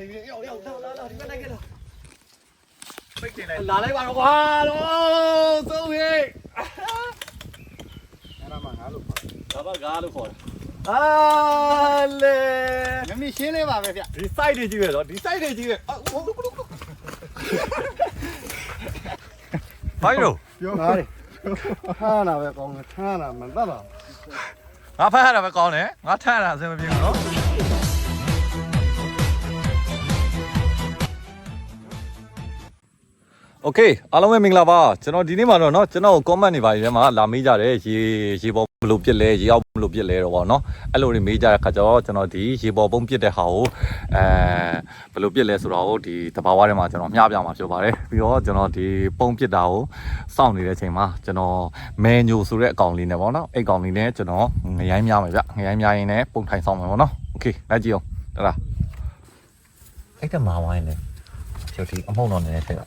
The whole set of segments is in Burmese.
နေပြီရောက်ရောက်လာလာလာဒီဘက်နိုင်ခဲ့လားပိတ်တင်လိုက်လာလိုက်ပါတော့ကွာတော့သုံးဟေးအဲ့ဒါမှငါလို့ဒါပါကားလို့ခေါ်တယ်အာလေမမီရှင်းလေးပါပဲဗျဒီ site တွေကြီးပဲနော်ဒီ site တွေကြီးပဲအာဟုတ်လို့လို့ဘိုင်းရောပြောငါလေဟာနာပဲကောင်းတယ်ဟာနာမတတ်ပါငါဖတ်ရတာပဲကောင်းတယ်ငါထမ်းရတာအဆင်မပြေဘူးနော် โอเคအားလုံးပဲမင်္ဂလာပါကျွန်တော်ဒီနေ့မှာတော့เนาะကျွန်တော် comment တွေပါတွေထဲမှာလာမေးကြတယ်ရေရေပေါ်ဘယ်လိုပြစ်လဲရေအောက်ဘယ်လိုပြစ်လဲတော့ဗောเนาะအဲ့လိုတွေမေးကြတဲ့ခါကျတော့ကျွန်တော်ဒီရေပေါ်ပုံပြစ်တဲ့ဟာကိုအဲဘယ်လိုပြစ်လဲဆိုတော့ဒီတဘာဝထဲမှာကျွန်တော်မျှပြမှာဖြစ်ပါတယ်ပြီးတော့ကျွန်တော်ဒီပုံပြစ်တာကိုစောင့်နေတဲ့အချိန်မှာကျွန်တော် menu ဆိုတဲ့အကောင်လေးနဲ့ဗောเนาะအဲ့ကောင်လေးနဲ့ကျွန်တော်ငရိုင်းများမယ်ဗျငရိုင်းများရင်လည်းပုံထိုင်ဆောင်မယ်ဗောเนาะโอเคလိုက်ကြည့်အောင်တလားအဲ့တမာဝိုင်းလေဖြုတ်ဒီအမှုန့်တော်နေနေထည့်ရ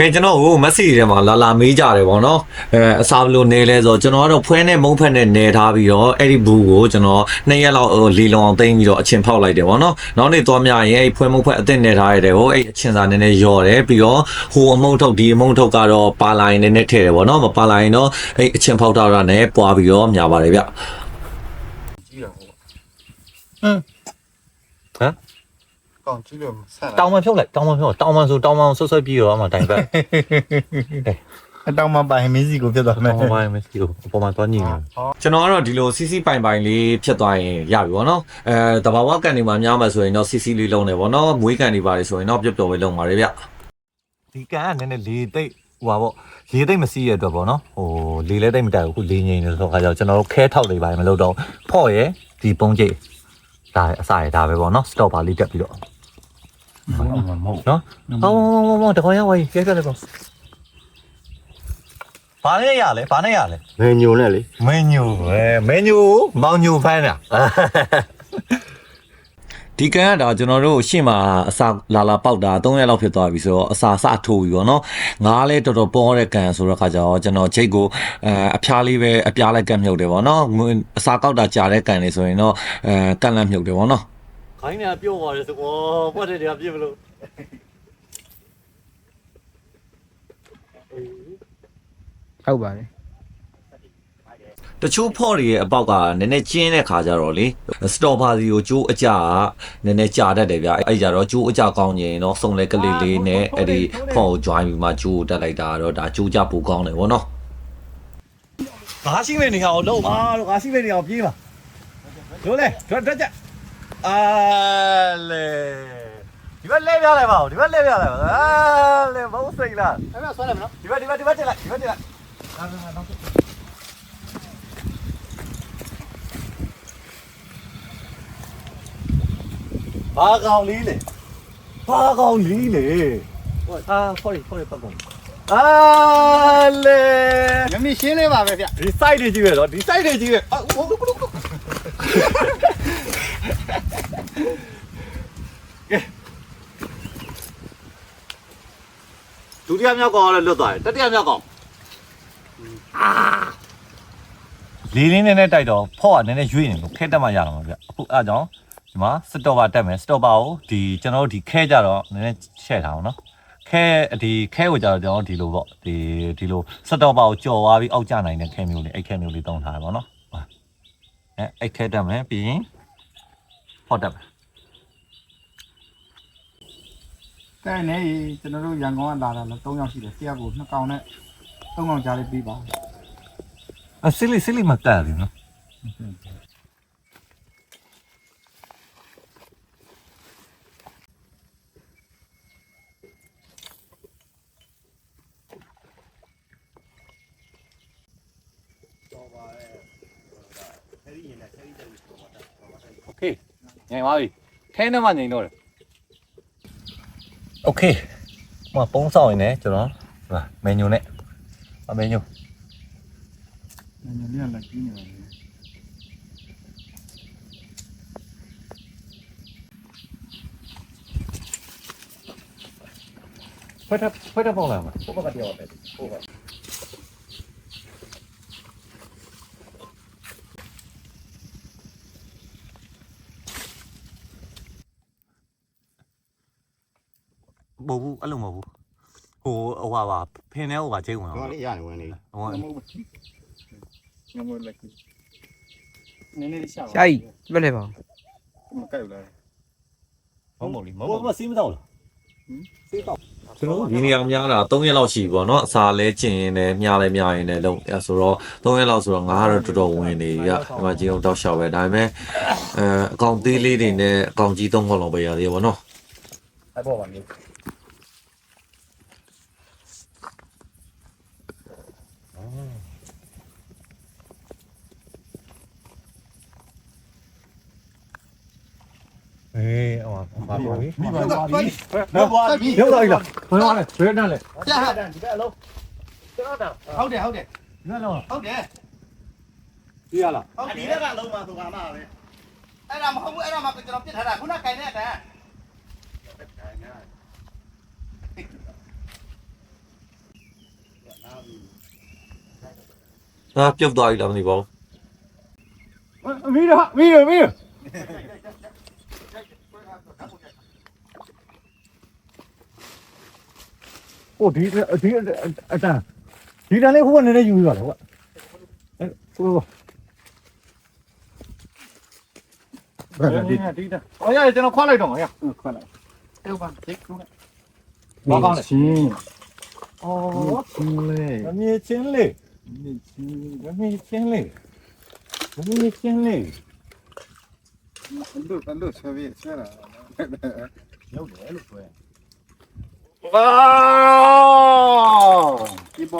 အောင်ကဲကျွန်တော်ကိုမက်ဆီထဲမှာလာလာမေးကြတယ်ပေါ့နော်အဲအစားဘယ်လိုနေလဲဆိုတော့ကျွန်တော်ကတော့ဖွဲနဲ့မုံဖက်နဲ့နေထားပြီးတော့အဲ့ဒီဘူးကိုကျွန်တော်နှစ်ရက်လောက်ဟိုလီလောင်အောင်သိမ်းပြီးတော့အချင်းဖောက်လိုက်တယ်ပေါ့နော်နောက်နေ့သွားမြရင်အဲ့ဖွဲမုံဖက်အသစ်နေထားရတယ်ဟိုအဲ့အချင်းစာနည်းနည်းယော့တယ်ပြီးတော့ဟိုအမုံထုတ်ဒီအမုံထုတ်ကတော့ပါလာရင်နည်းနည်းထည့်တယ်ပေါ့နော်မပါလာရင်တော့အဲ့အချင်းဖောက်ထားတာနဲ့ပွားပြီးတော့များပါတယ်ဗျကြီးတော့ဟုတ်ဟမ်ဟမ် ကောင်းကြည့်လို့ဆက်တောင်းမှဖြုတ်လိုက်တောင်းမှဖြုတ်တောင်းမှဆိုတောင်းမှဆွဆွပြီးတော့အမှတိုင်ပတ်အတောင်မှပိုင်မင်းစီကိုဖြစ်သွားမယ်တောင်းမှမရှိဘူးအပေါ်မှာသွားညင်နေကျွန်တော်ကတော့ဒီလို CC ပိုင်ပိုင်လေးဖြစ်သွားရင်ရပြီပေါ့နော်အဲတဘာဝကန်တွေမှာများမှာဆိုရင်တော့ CC လေးလုံးတယ်ပေါ့နော်မွေးကန်တွေပါတယ်ဆိုရင်တော့ပြတ်ပြတ်ပဲလုံးပါတယ်ဗျဒီကန်ကနည်းနည်းလေသိပ်ဟိုပါပေါ့လေသိပ်မစီးရအတွက်ပေါ့နော်ဟိုလေလဲသိပ်မတက်ဘူးခုလေငိန်နေဆိုတော့ခါကျတော့ကျွန်တော်တို့ခဲထောက်လေးပါမလုပ်တော့ဖော့ရယ်ဒီပုံကျိတ် ဒါအစရဒါပဲပေါ့နော် stop ပါလေးတက်ပြီးတော့မဟုတ်မဟုတ်နော်ဟောဟောဟောတခေါရောက်ဝေးပြပြလိုက်ပေါ့ဘာနဲ့ရလဲဘာနဲ့ရလဲငယ်ညိုနဲ့လေမင်းညူပဲမင်းညူမောင်ညူဖိုင်းတာ ဒီကန်ကဒါကျွန်တော်တို့ရှေ့မှာအစာလာလာပေါက်တာ3ရက်လောက်ဖြစ်သွားပြီဆိုတော့အစာစထိုးပြီပေါ့နော်ငါးလဲတော်တော်ပေါ်တဲ့ကန်ဆိုတော့ခါကျတော့ကျွန်တော်ချိတ်ကိုအဲအဖျားလေးပဲအပြားလိုက်ကန်မြုပ်တယ်ပေါ့နော်အစာကောက်တာကြာတဲ့ကန်လေးဆိုရင်တော့အဲကန်လန့်မြုပ်တယ်ပေါ့နော်ခိုင်းနေတာပြော့ပါလေဆိုကောပွက်တဲ့တွေကပြစ်မလို့ဟုတ်ပါတယ် တချို့ဖော့တွေရဲ့အပေါက်ကနည်းနည်းကျင်းတဲ့ခါကျတော့လေစတော်ပါစီကိုကျိုးအကြကနည်းနည်းကြာတတ်တယ်ဗျအဲ့ကြတော့ကျိုးအကြကောင်းရင်တော့စုံလဲကလေးလေးနဲ့အဲ့ဒီဖော့ကို join ပြီးမှကျိုးတက်လိုက်တာတော့ဒါကျိုးကြပူကောင်းတယ်ဗောနော်ငါရှိမဲ့နေအောင်လုံးပါတော့ငါရှိမဲ့နေအောင်ပြေးပါတို့လေတို့တက်ကြအာလေဒီဘက်လဲပြလိုက်ပါဦးဒီဘက်လဲပြလိုက်ပါအာလေမဟုတ်စိတ်လားအဲ့ဒါဆွဲလိုက်မနော်ဒီဘက်ဒီဘက်ဒီဘက်တက်လိုက်ဒီဘက်တက်လိုက်အာနောက် ဘာကောင်လေးလေဘာကောင်လေးလေဟောအာဖော်ရီဖော်ရီပတ်ကုန်အာလေမမီရှင်းလေးပါပဲဗျဒီ site တွေကြီးပဲနော်ဒီ site တွေကြီးပဲအာဟုတ်လို့လို့ဒုတိယမြောက်ကောင်ကတော့လွတ်သွားတယ်တတိယမြောက်ကောင်အာလေးလေးနဲ့နဲ့တိုက်တော့ဖော့ကနည်းနည်းရွေ့နေလို့ခဲတက်မှရတော့မှာဗျအခုအားကြောင့် ဒီမှာစတော့ပါတက်မယ်စတော့ပါကိုဒီကျွန်တော်တို့ဒီခဲကြတော့နည်းနည်းချဲ့ထားအောင်နော်ခဲဒီခဲကိုကြတော့ကျွန်တော်ဒီလိုပေါ့ဒီဒီလိုစတော့ပါကိုကြော်သွားပြီးအောက်ကျနိုင်တဲ့ခဲမျိုးလေးအဲ့ခဲမျိုးလေးတုံးထားတယ်ပေါ့နော်အဲအဲ့ခဲတက်မယ်ပြီးရင်ဖော့တက်မယ်တဲ့နေကျွန်တော်တို့ရန်ကုန်ကလာတာလည်း3ယောက်ရှိတယ်တယောက်ကို2កောင်နဲ့3កောင်ကြားလေးပြီးပါအစစ်လေးစစ်လေးမတက်ဘူးနော် โอเคငြိမ်ပါပြီခဲနဲ့မှငြိမ်တော့တယ်โอเคမပုံးဆောင်ရင်လည်းကျွန်တော်ဟိုမန်ညူနဲ့အမန်ညူ ငယ်ညိုလေးကလည်းကြီးနေပါလေ ဖွဲထဖွဲထပုံလာမှာ ဘုဘကတယောက်ပဲဘုဘ ဟ မဟုတ်ဘူးအဲ့လိုမဟုတ်ဘူးဟိုဟိုဟာပါဖင်ထဲဟိုပါချိန်ဝင်ဟောအောင်လေရတယ်ဝင်နေဟိုငမလက်ကြီးနည်းနည်းရှာရှာကြီးပြက်လဲပါမကိုက်ဘူးလားမဟုတ်ဘူးလीမဟိုဟုတ်ကဘူးစီးမတော့လားကျွန်တော်ဒီနေရာများတာ3ရက်လောက်ရှိပြီပေါ့နော်အစာလဲကျင်ရင်လည်းမြားလဲမြားရင်လည်းလုံးအဲဆိုတော့3ရက်လောက်ဆိုတော့ငါကတော့တော်တော်ဝင်နေရဒီမှာကြီးအောင်တောက်လျှောက်ပဲဒါပေမဲ့အဲအကောင်သေးလေးတွေနဲ့အကောင်ကြီး3ခေါက်လောက်ပဲရသေးတယ်ပေါ့နော်အဲ့ပေါ်ပါနေ အေးဟိုပါပါပြီမိပါပါပြီနော်ရောက်လာပြီလားဘယ်မှာလဲဘယ်တန်းလဲကြာဟာဒီဘက်အလုံးဟုတ်တယ်ဟုတ်တယ်ညလုံးဟုတ်တယ်ကြည့်ရလားဟုတ်တယ်ဒီဘက်ကလုံးပါဆိုကမှပဲအဲ့ဒါမဟုတ်ဘူးအဲ့ဒါမှကျွန်တော်ပြစ်ထားတာခုနကင်တဲ့အတန်းဒါပြုတ်သွားပြီလားမသိပါဘူးမီးတော့မီးရမီးရ โอ้ဒီဒီအတန်းဒီတန်းလေးဟိုကနေနေယူရလားကွာအဲဟိုဘယ်ဒီဒီတန်းအော်ရကျွန်တော်ခွာလိုက်တော့မှာရခွက်လိုက်အဲ့ဘာသိခုနဘာကောင်းလဲချင်းအော်ချင်းလေမမြင်ချင်းလေးဒီချင်းမမြင်ချင်းလေးမမြင်ချင်းလေးဘယ်လိုဘယ်လိုဆက်ပြီးဆက်လာရောက်တယ်လို့ပြောဝါ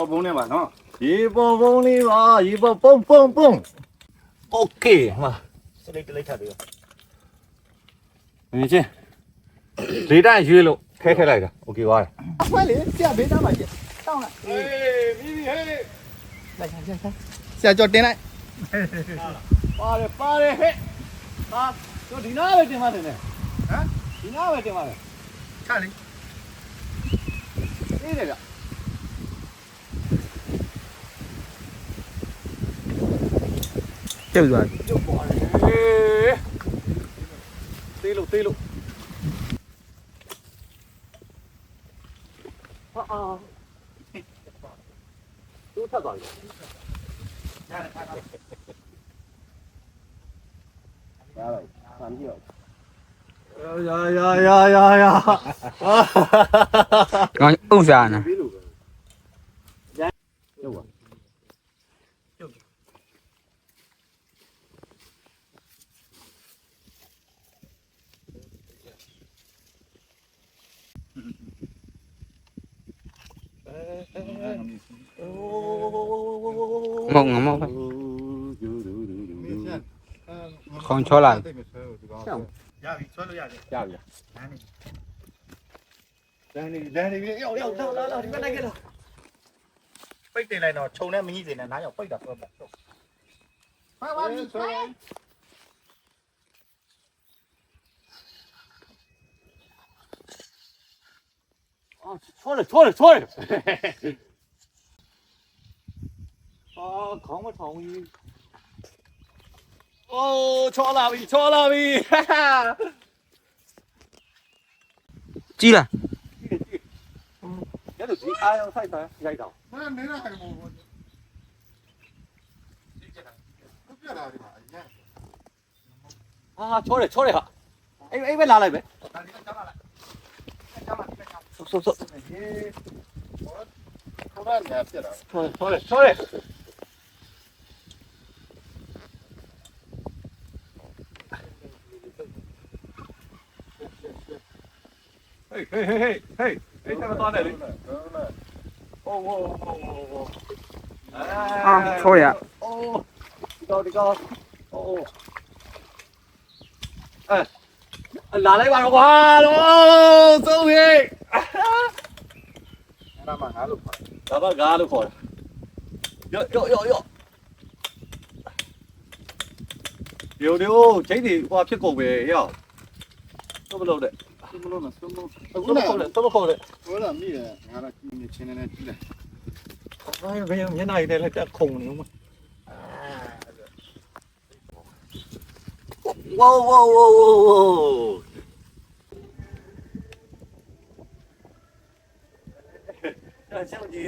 ဒီပေါ်ဘုံနဲ့ပါနော် ရေပေါ်ပုံးလေးပါရေပေါ်ပုံပုံပုံโอเคမှာ စလိတ်တလိတ်ထပ်ပြီး မြင်ချင်းလေးတိုင်းရွေးလို့ခဲခဲလိုက်တာโอเคပါ ခွဲလေဆရာဘေးသားမှာကျတောင်းလိုက် ဟေးမိမိဟေး လိုက်ဆက်ဆက်ဆရာကြော်တင်လိုက် ပါတယ်ပါတယ်ဟဲ့ဟာတို့ဒီနားပဲတင်ပါတယ်နဲ့ဟမ်ဒီနားပဲတင်ပါတယ် ချလေ အေးတယ်ဗျ ပြုတ်သွားပြီကျုပ်ပါတယ်ဟေးသေးလို့သေးလို့ဟာအာတို့ထပ်သွားပြီ呀 ngon ngon ngon con chó lại. Bây giờ này nó trâu nè mình như thế này nãy giờ bây giờ không phải thôi. rồi အာခေါင်းမထောင်ကြီးအိုးချောလာပြီချောလာပြီကြည့်လားရတော့ဒီအာရုံဆိုင်ဆိုင်ရိုက်တော့မင်းနေတာဟိုဘောဘောပြတာဒီမှာအရင်အာချောတယ်ချောတယ်ဟာအေးအေးပဲလာလိုက်ပဲဒါဒီကချောလာလိုက်ချောလာဒီကချောဆိုဆိုဆိုဟေးဘောဘောညာပြတာချောတယ်ချောတယ် À, à, thôi ạ. Ô, đi con, đi con. Ô, ô. Là lấy bạn quá, ô, sâu vậy. Nó mà ngã lục khỏi. Nó mà ngã lục khỏi. Yo, yo, yo, yo. Điều điều, tránh thì qua chiếc cổ về hiểu. Nó bắt đầu đấy. ဖြစ်ကုန်ပဲရော့တော့မလုပ်နဲ့တယ်မလို့မဆုံးလို့အခုလည်းခေါ်တယ်တော့ခေါ်တယ်ဟောလာမိတယ်ငါတော့ကြီးနေချင်းနေကြီးတယ်အဲဘယ်မျက်နှာရည်နဲ့လည်းတက်ခုံနေဦးမဝေါဝေါဝေါဝေါရှောက်ကြီး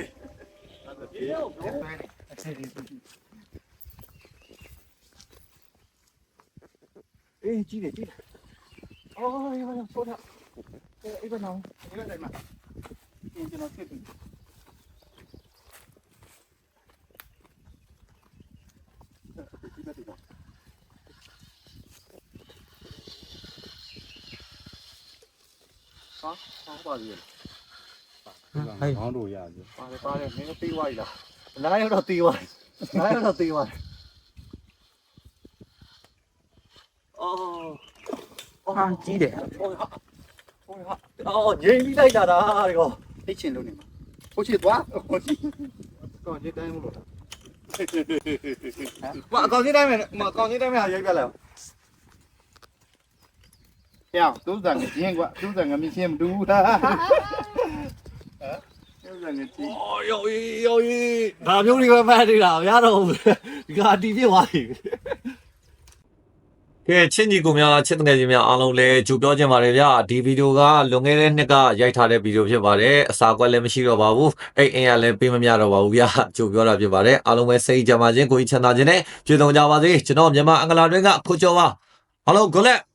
အေးကြီးတယ်ကြီးတယ်အော်ရပါတော့ဆိုတော့အေးဘယ်နော်ဒီလိုတိုင်းမှာအင်းကျွန်တော်ဖြစ် ပြီဟာဟာပါလေဟဲ့ခေါင်းတို့ရပြီပါတယ်ပါတယ်မင်းတို့သေးသွားပြီလားနားရတော့သေးသွားတယ်နားရတော့သေးသွား တယ်အော်ဟာကြီးတယ်ဟိုဟာဟိုဟာအော်ငြိမ်ပြီးလိုက်တာဒါဒီကောသိချင်လို့နေမှာဟိုချစ်သွားဟိုချစ်ကောင်းကြီးတိုင်းမလို့မအကောင်ကြီးတိုင်းမယ်မအကောင်ကြီးတိုင်းမယ်ဟာရိုက်ပြလိုက်ဟဲ့သူဇန်ကချင်းကွာသူဇန်ကမချင်းမတူဘူးလားဟမ်သူဇန်ကချင်းအော်ယောီယောီဒါမျိုးတွေပဲမှတ်နေတာမရတော့ဘူးဒီကအတီးပြစ်သွားပြီ ကဲချင်းကြီးကိုများချစ်တဲ့ငယ်ချင်းများအားလုံးလည်းကြိုပြောချင်ပါတယ်ဗျာဒီဗီဒီယိုကလွန်ခဲ့တဲ့နှစ်ကရိုက်ထားတဲ့ဗီဒီယိုဖြစ်ပါတယ်အစာကွက်လည်းမရှိတော့ပါဘူးအဲ့အင်ရလည်းပေးမမြတော့ပါဘူးဗျာကြိုပြောတာဖြစ်ပါတယ်အားလုံးပဲစိတ်ကြပါခြင်းကိုယ်ကြီးချမ်းသာခြင်းနဲ့ကြွေးတုံကြပါစေကျွန်တော်မြန်မာအင်္ဂလာတွင်းကခိုးကျော်ပါအားလုံး good luck